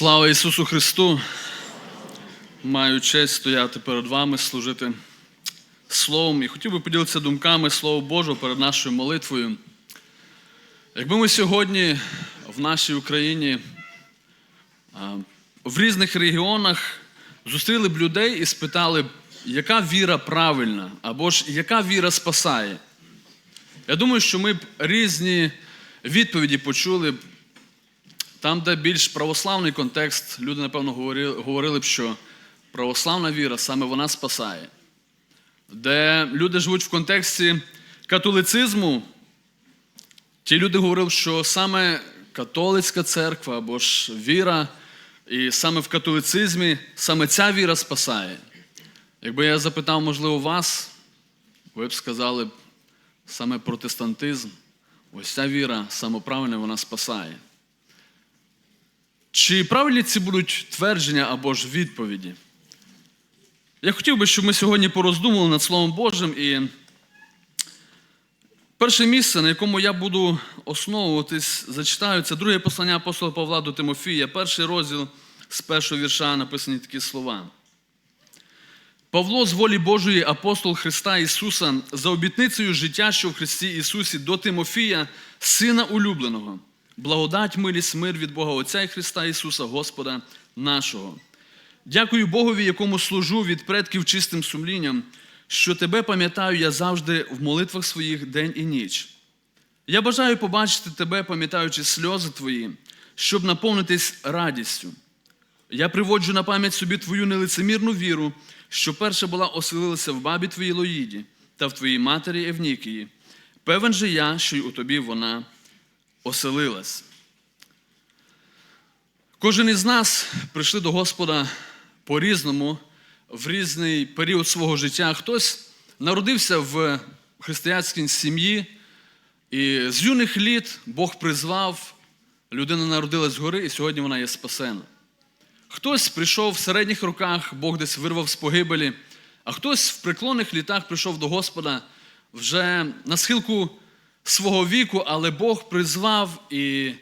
Слава Ісусу Христу! Маю честь стояти перед вами, служити Словом і хотів би поділитися думками Слова Божого перед нашою молитвою. Якби ми сьогодні в нашій Україні в різних регіонах зустріли б людей і спитали, яка віра правильна, або ж яка віра спасає. Я думаю, що ми б різні відповіді почули. Там, де більш православний контекст, люди, напевно, говорили, б, що православна віра саме вона спасає. Де люди живуть в контексті католицизму, ті люди говорили, що саме католицька церква або ж віра, і саме в католицизмі саме ця віра спасає. Якби я запитав, можливо, вас, ви б сказали саме протестантизм, ось ця віра самоправильна, вона спасає. Чи правильні ці будуть твердження або ж відповіді? Я хотів би, щоб ми сьогодні пороздумували над Словом Божим. І перше місце, на якому я буду основуватись, зачитаю, це друге послання апостола Павла до Тимофія, перший розділ з першого вірша написані такі слова. Павло з волі Божої, апостол Христа Ісуса, за обітницею життя, що в Христі Ісусі, до Тимофія, Сина улюбленого. Благодать, милість, мир від Бога Отця і Христа Ісуса, Господа нашого. Дякую Богові, якому служу від предків чистим сумлінням, що тебе пам'ятаю я завжди в молитвах своїх день і ніч. Я бажаю побачити тебе, пам'ятаючи сльози твої, щоб наповнитись радістю. Я приводжу на пам'ять собі твою нелицемірну віру, що перша була оселилася в бабі твоїй Лоїді та в твоїй матері Евнікії. Певен же я, що й у тобі вона оселилась. Кожен із нас прийшли до Господа по-різному в різний період свого життя. Хтось народився в християнській сім'ї, і з юних літ Бог призвав, людина народилась згори, і сьогодні вона є спасена. Хтось прийшов в середніх роках, Бог десь вирвав з погибелі, а хтось в преклонних літах прийшов до Господа вже на схилку свого віку, але Бог призвав, і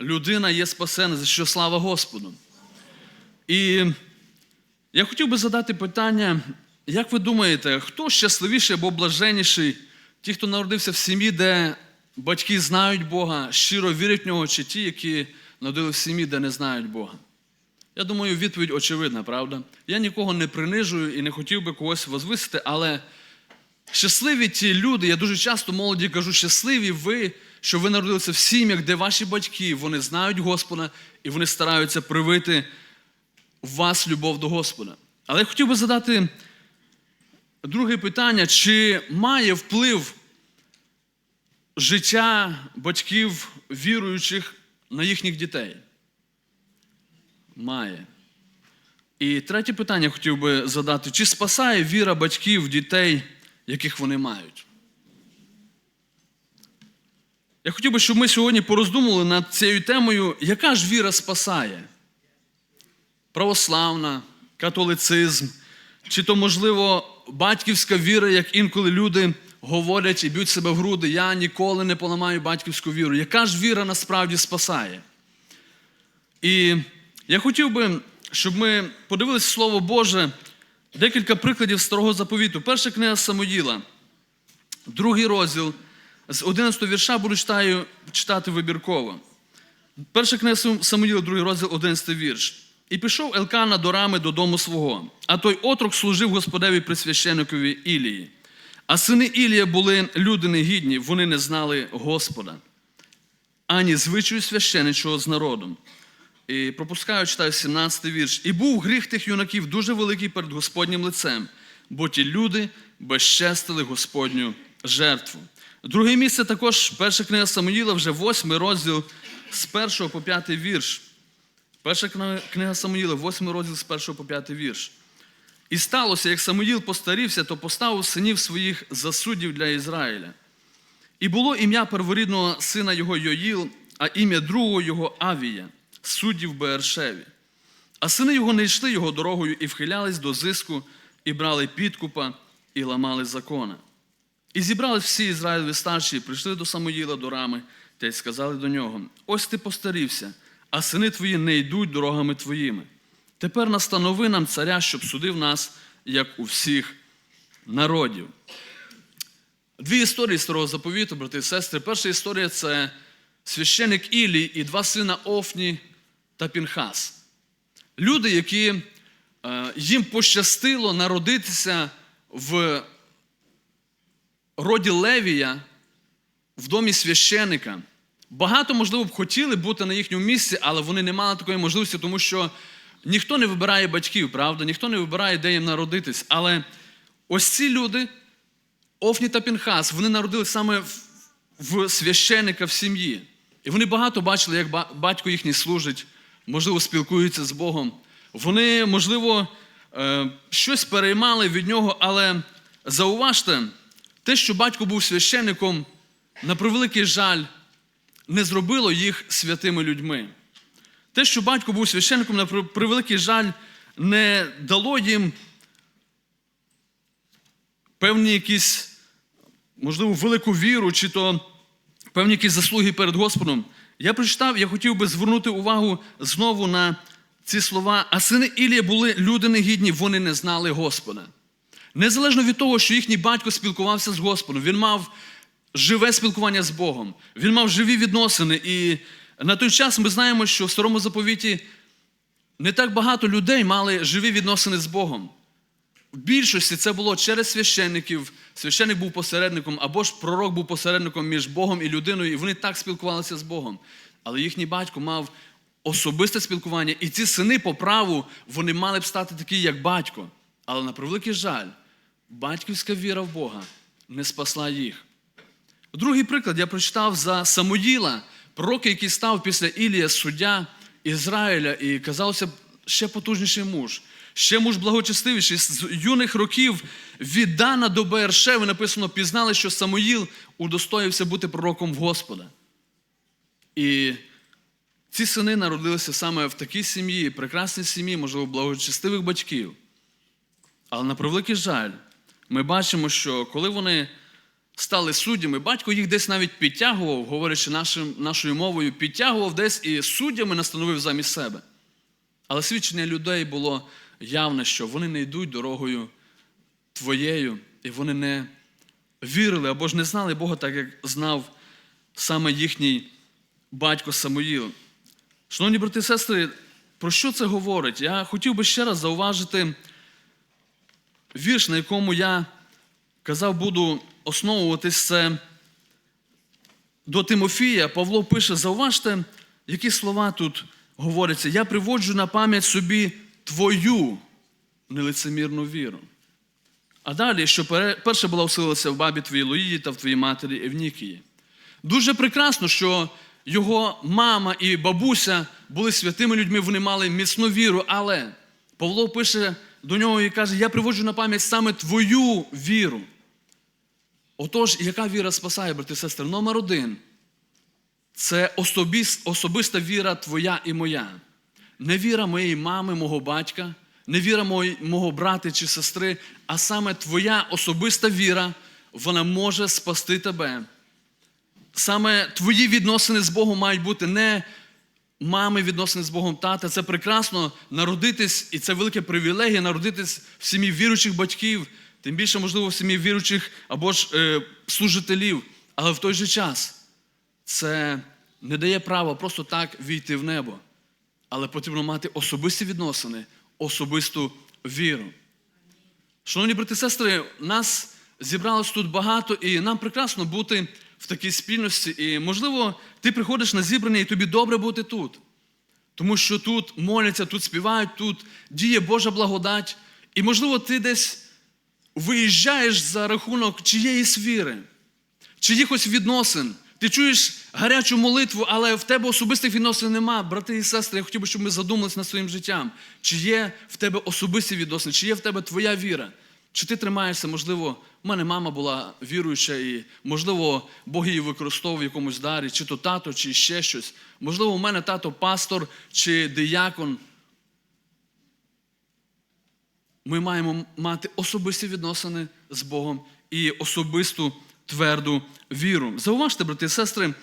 людина є спасена, за що слава Господу. І я хотів би задати питання, як ви думаєте, хто щасливіший або блаженніший, ті, хто народився в сім'ї, де батьки знають Бога, щиро вірять в нього, чи ті, які народилися в сім'ї, де не знають Бога? Я думаю, відповідь очевидна, правда? Я нікого не принижую і не хотів би когось возвисити, але щасливі ті люди, я дуже часто молоді кажу, щасливі ви, що ви народилися в сім'ях, де ваші батьки вони знають Господа і вони стараються привити в вас любов до Господа. Але я хотів би задати друге питання: чи має вплив життя батьків віруючих на їхніх дітей? Має. І третє питання хотів би задати: чи спасає віра батьків дітей, яких вони мають? Я хотів би, щоб ми сьогодні пороздумували над цією темою, яка ж віра спасає? Православна, католицизм, чи то, можливо, батьківська віра, як інколи люди говорять і б'ють себе в груди, я ніколи не поламаю батьківську віру. Яка ж віра насправді спасає? І я хотів би, щоб ми подивилися Слово Боже, декілька прикладів старого заповіту. Перша книга Самоїла, другий розділ, з 11 вірша буду читаю, читати вибірково. Перша книга Самоїла, другий розділ, 11 вірш. І пішов Елкана до рами додому свого, а той отрок служив Господеві присвященикові Ілії. А сини Ілія були люди негідні, вони не знали Господа, ані звичаю священичого з народом. І пропускаю, читаю 17 вірш. І був гріх тих юнаків дуже великий перед Господнім лицем, бо ті люди безчестили Господню жертву. Друге місце також перша книга Самуїла, вже восьмий розділ з першого по п'ятий вірш. Перша книга Самуїла, восьмий розділ з першого по п'ятий вірш. І сталося, як Самуїл постарівся, то поставив синів своїх за суддів для Ізраїля. І було ім'я перворідного сина його Йоїл, а ім'я другого його Авія суддів Бершеві. А сини його не йшли його дорогою і вхилялись до зиску, і брали підкупа, і ламали закона. І зібрались всі Ізраїлеві старші, і прийшли до Самоїла до рами, та й сказали до нього: Ось ти постарівся, а сини твої не йдуть дорогами твоїми. Тепер настанови нам царя, щоб судив нас, як у всіх народів. Дві історії старого заповіту, брати і сестри. Перша історія це священик Ілій і два сина Офні та Пінхас. Люди, які е, їм пощастило народитися в роді Левія в домі священика. Багато, можливо, б хотіли бути на їхньому місці, але вони не мали такої можливості, тому що ніхто не вибирає батьків, правда? Ніхто не вибирає, де їм народитись. Але ось ці люди, Офні та Пінхас, вони народились саме в священика в сім'ї. І вони багато бачили, як батько їхній служить, можливо, спілкується з Богом. Вони, можливо, е, щось переймали від нього, але зауважте, те, що батько був священником, на превеликий жаль, не зробило їх святими людьми. Те, що батько був священником, на превеликий жаль, не дало їм певні якісь, можливо, велику віру, чи то певні якісь заслуги перед Господом. Я прочитав, я хотів би звернути увагу знову на ці слова. А сини Ілія були люди негідні, вони не знали Господа. Незалежно від того, що їхній батько спілкувався з Господом, він мав живе спілкування з Богом, він мав живі відносини. І на той час ми знаємо, що в старому заповіті не так багато людей мали живі відносини з Богом. В більшості це було через священників. Священник був посередником, або ж пророк був посередником між Богом і людиною, і вони так спілкувалися з Богом. Але їхній батько мав особисте спілкування, і ці сини по праву вони мали б стати такі, як батько. Але на превеликий жаль, батьківська віра в Бога не спасла їх. Другий приклад я прочитав за Самуїла, пророка, який став після Ілія суддя Ізраїля, і казався ще потужніший муж, ще муж благочестивіший. З юних років від Дана до Бершеви написано, пізнали, що Самуїл удостоївся бути пророком Господа. І ці сини народилися саме в такій сім'ї, прекрасній сім'ї, можливо, благочестивих батьків. Але на превеликий жаль, ми бачимо, що коли вони стали суддями, батько їх десь навіть підтягував, говорячи нашим, нашою мовою, підтягував десь і суддями настановив замість себе. Але свідчення людей було явне, що вони не йдуть дорогою твоєю, і вони не вірили або ж не знали Бога так, як знав саме їхній батько Самуїл. Шановні брати і сестри, про що це говорить? Я хотів би ще раз зауважити вірш, на якому я казав, буду основуватись це до Тимофія. Павло пише: зауважте, які слова тут говоряться. Я приводжу на пам'ять собі твою нелицемірну віру. А далі, що перше була вселилася в бабі твоїй Луїді та в твоїй матері Евнікії. Дуже прекрасно, що його мама і бабуся були святими людьми, вони мали міцну віру, але Павло пише до нього і каже: Я приводжу на пам'ять саме твою віру. Отож, яка віра спасає, брати і сестри? Номер один це особиста віра твоя і моя. Не віра моєї мами, мого батька, не віра мої- мого брата чи сестри, а саме твоя особиста віра, вона може спасти тебе. Саме твої відносини з Богом мають бути не мами відносини з Богом тата. Це прекрасно народитись, і це велика привілегія народитись в сім'ї віруючих батьків, тим більше, можливо, в сім'ї віруючих або ж е, служителів. Але в той же час це не дає права просто так війти в небо. Але потрібно мати особисті відносини, особисту віру. Шановні брати і сестри, нас зібралось тут багато, і нам прекрасно бути в такій спільності. І, можливо, ти приходиш на зібрання, і тобі добре бути тут. Тому що тут моляться, тут співають, тут діє Божа благодать. І, можливо, ти десь виїжджаєш за рахунок чиєїсь віри, чиїхось відносин. Ти чуєш гарячу молитву, але в тебе особистих відносин нема. Брати і сестри, я хотів би, щоб ми задумалися над своїм життям. Чи є в тебе особисті відносини, чи є в тебе твоя віра? Чи ти тримаєшся, можливо, в мене мама була віруюча, і, можливо, Бог її використовував в якомусь дарі, чи то тато, чи ще щось. Можливо, у мене тато пастор чи диякон. Ми маємо мати особисті відносини з Богом і особисту тверду віру. Зауважте, брати і сестри,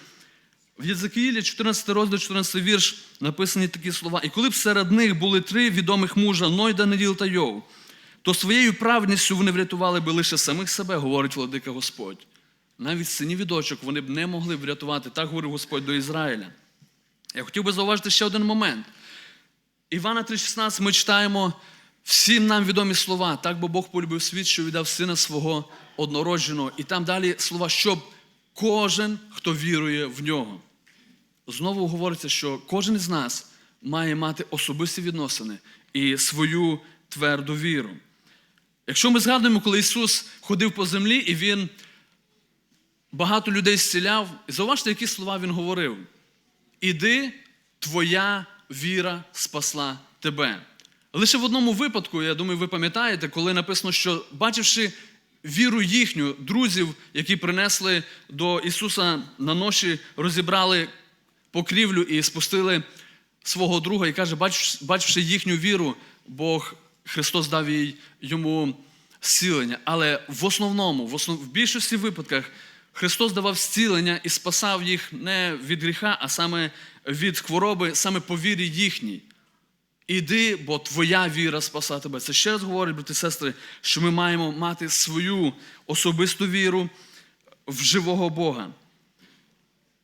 В Єзекіїлі, 14 розділ, 14 вірш, написані такі слова. І коли б серед них були три відомих мужа, Ной, Даниїл та Йов, то своєю праведністю вони врятували би лише самих себе, говорить владика Господь. Навіть синів і дочок вони б не могли врятувати. Так говорив Господь до Ізраїля. Я хотів би зауважити ще один момент. Івана 3,16 ми читаємо всім нам відомі слова. Так бо Бог полюбив світ, що віддав сина свого однородженого. І там далі слова, щоб кожен, хто вірує в нього. Знову говориться, що кожен із нас має мати особисті відносини і свою тверду віру. Якщо ми згадуємо, коли Ісус ходив по землі і Він багато людей зціляв, і зауважте, які слова Він говорив. Іди, твоя віра спасла тебе. Лише в одному випадку, я думаю, ви пам'ятаєте, коли написано, що бачивши віру їхню, друзів, які принесли до Ісуса на ноші, розібрали покрівлю і спустили свого друга, і каже, «Бач- бачивши їхню віру, Бог Христос дав їй йому зцілення. Але в основному, в, основ... в більшості випадках, Христос давав зцілення і спасав їх не від гріха, а саме від хвороби, саме по вірі їхній. Іди, бо твоя віра спаса тебе. Це ще раз говорить, брати і сестри, що ми маємо мати свою особисту віру в живого Бога.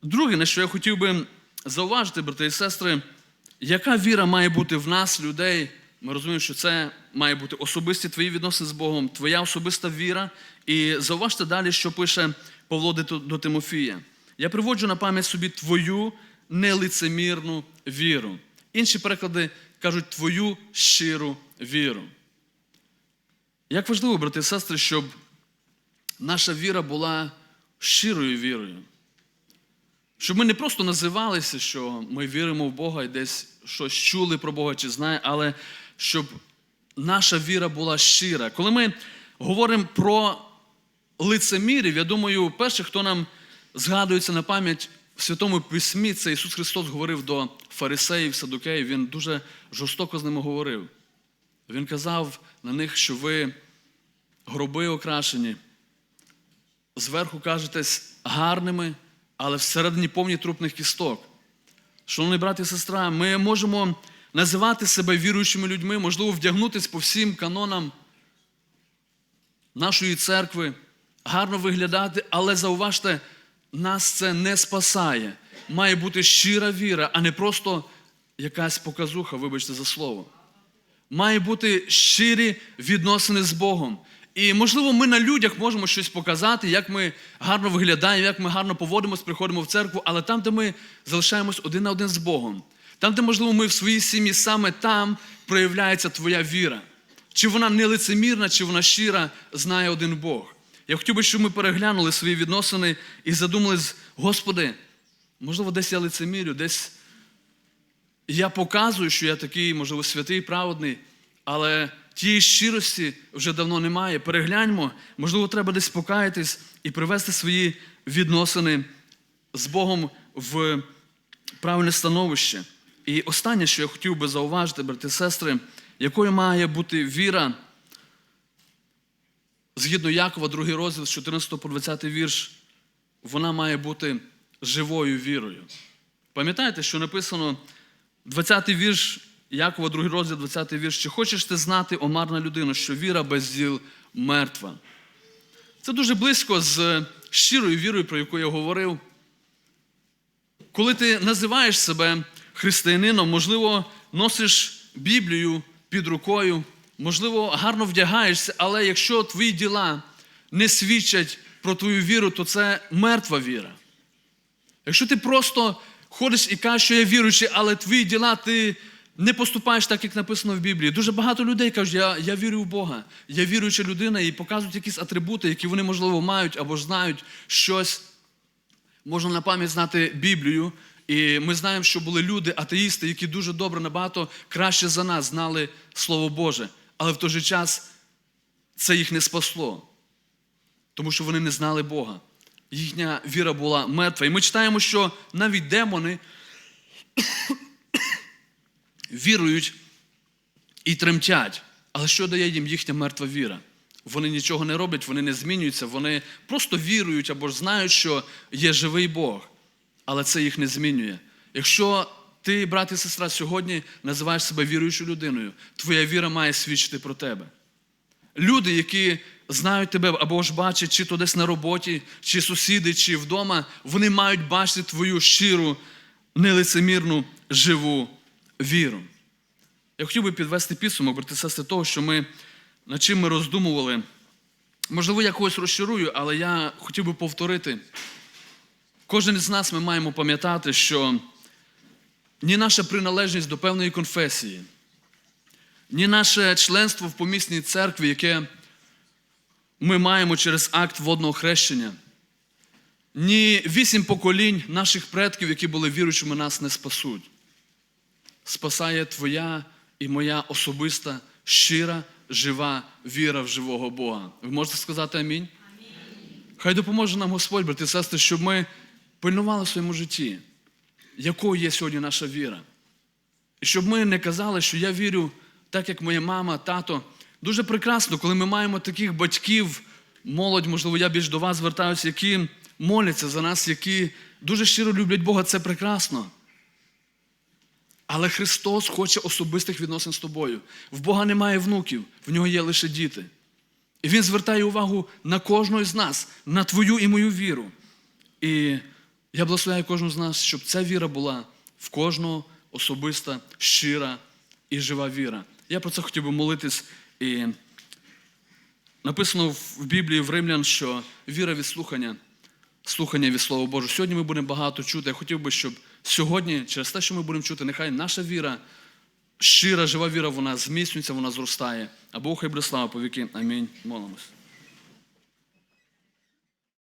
Друге, на що я хотів би зауважити, брати і сестри, яка віра має бути в нас, людей. Ми розуміємо, що це має бути особисті твої відносини з Богом, твоя особиста віра. І зауважте далі, що пише Павло до Тимофія. Я приводжу на пам'ять собі твою нелицемірну віру. Інші переклади кажуть твою щиру віру. Як важливо, брати і сестри, щоб наша віра була щирою вірою. Щоб ми не просто називалися, що ми віримо в Бога і десь щось чули про Бога чи знаємо, але щоб наша віра була щира. Коли ми говоримо про лицемірів, я думаю, перше, хто нам згадується на пам'ять в Святому Письмі, це Ісус Христос говорив до фарисеїв, садукеїв, Він дуже жорстоко з ними говорив. Він казав на них, що ви гроби окрашені, зверху кажетесь гарними, але всередині повні трупних кісток. Шановні брати і сестра, ми можемо називати себе віруючими людьми, можливо, вдягнутися по всім канонам нашої церкви, гарно виглядати, але зауважте, нас це не спасає. Має бути щира віра, а не просто якась показуха, вибачте за слово. Має бути щирі відносини з Богом. І, можливо, ми на людях можемо щось показати, як ми гарно виглядаємо, як ми гарно поводимось, приходимо в церкву, але там, де ми залишаємось один на один з Богом, там, де, можливо, ми в своїй сім'ї, саме там проявляється твоя віра. Чи вона не лицемірна, чи вона щира, знає один Бог. Я хотів би, щоб ми переглянули свої відносини і задумались, Господи, можливо, десь я лицемірю, десь я показую, що я такий, можливо, святий, праведний, але тієї щирості вже давно немає. Перегляньмо, можливо, треба десь покаятись і привести свої відносини з Богом в правильне становище. І останнє, що я хотів би зауважити, брати сестри, якою має бути віра, згідно Якова, другий розділ з 14 по 20 вірш, вона має бути живою вірою. Пам'ятаєте, що написано 20 вірш, Якова, другий розділ, 20 вірш. Чи хочеш ти знати, омарна людина, що віра без діл мертва? Це дуже близько з щирою вірою, про яку я говорив. Коли ти називаєш себе християнином, можливо, носиш Біблію під рукою, можливо, гарно вдягаєшся, але якщо твої діла не свідчать про твою віру, то це мертва віра. Якщо ти просто ходиш і кажеш, що я віруючий, але твої діла ти не поступаєш так, як написано в Біблії. Дуже багато людей кажуть, я, я вірю в Бога, я віруюча людина, і показують якісь атрибути, які вони, можливо, мають або знають щось. Можна на пам'ять знати Біблію. І ми знаємо, що були люди, атеїсти, які дуже добре, набагато краще за нас знали Слово Боже. Але в той же час це їх не спасло, тому що вони не знали Бога. Їхня віра була мертва. І ми читаємо, що навіть демони вірують і тремтять. Але що дає їм їхня мертва віра? Вони нічого не роблять, вони не змінюються, вони просто вірують або ж знають, що є живий Бог. але це їх не змінює. Якщо ти, брат і сестра, сьогодні називаєш себе віруючою людиною, твоя віра має свідчити про тебе. Люди, які знають тебе або ж бачать, чи то десь на роботі, чи сусіди, чи вдома, вони мають бачити твою щиру, нелицемірну, живу віру. Я хотів би підвести підсумок, брати сестри, того, що ми над чим ми роздумували. Можливо, я когось розчарую, але я хотів би повторити. Кожен із нас ми маємо пам'ятати, що ні наша приналежність до певної конфесії, ні наше членство в помісній церкві, яке ми маємо через акт водного хрещення, ні вісім поколінь наших предків, які були віруючими, нас не спасуть. Спасає твоя і моя особиста, щира, жива віра в живого Бога. Ви можете сказати амінь? Хай допоможе нам Господь, брати і сестри, щоб ми пильнували в своєму житті, якою є сьогодні наша віра. І щоб ми не казали, що я вірю так, як моя мама, тато. Дуже прекрасно, коли ми маємо таких батьків, молодь, можливо, я більш до вас звертаюся, які моляться за нас, які дуже щиро люблять Бога, це прекрасно. Але Христос хоче особистих відносин з тобою. В Бога немає внуків, в нього є лише діти. І Він звертає увагу на кожного з нас, на твою і мою віру. І я благословляю кожного з нас, щоб ця віра була в кожного особиста, щира і жива віра. Я про це хотів би молитись. І написано в Біблії в Римлян, що віра від слухання, слухання від Слова Божого. Сьогодні ми будемо багато чути. Я хотів би, щоб сьогодні, через те, що ми будемо чути, нехай наша віра, щира, жива віра, вона зміцнюється, вона зростає. А Бог хай буде слава по. Амінь. Молимось.